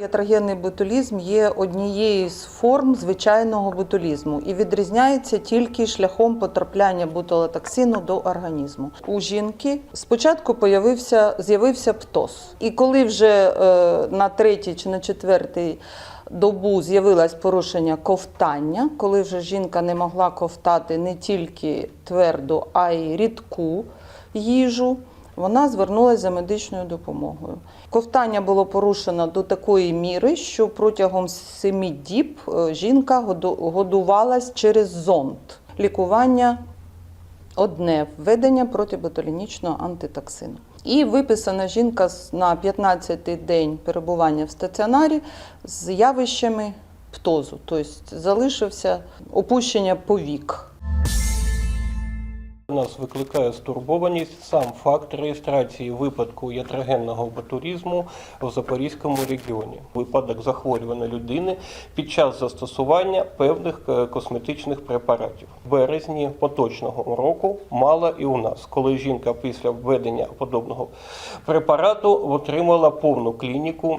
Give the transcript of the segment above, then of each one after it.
Ятрогенний ботулізм є однією з форм звичайного ботулізму і відрізняється тільки шляхом потрапляння ботулотоксину до організму. У жінки спочатку появився, з'явився птоз. І коли вже е, на третій чи на четвертий добу з'явилось порушення ковтання, коли вже жінка не могла ковтати не тільки тверду, а й рідку їжу, вона звернулася за медичною допомогою. Ковтання було порушено до такої міри, що протягом семи діб е, жінка году- годувалась через зонд. Лікування одне введення протиботулінічного антитоксину. І виписана жінка на 15-й день перебування в стаціонарі з явищами птозу, тобто залишився опущення повік. Нас викликає стурбованість сам факт реєстрації випадку ятрогенного ботулізму в Запорізькому регіоні. Випадок захворювання людини під час застосування певних е, косметичних препаратів. В березні поточного року мала і у нас, коли жінка після введення подобного препарату отримала повну клініку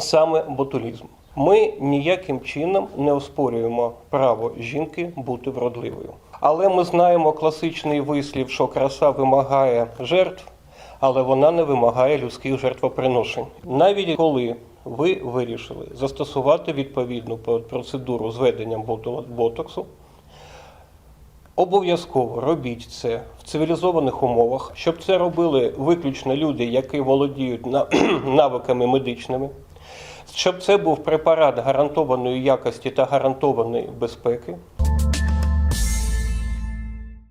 саме ботулізму. Ми ніяким чином не оспорюємо право жінки бути вродливою. Але ми знаємо класичний вислів, що краса вимагає жертв, але вона не вимагає людських жертвоприношень. Навіть коли ви вирішили застосувати відповідну процедуру з введенням ботоксу, Обов'язково робіть це в цивілізованих умовах, щоб це робили виключно люди, які володіють навиками медичними, щоб це був препарат гарантованої якості та гарантованої безпеки.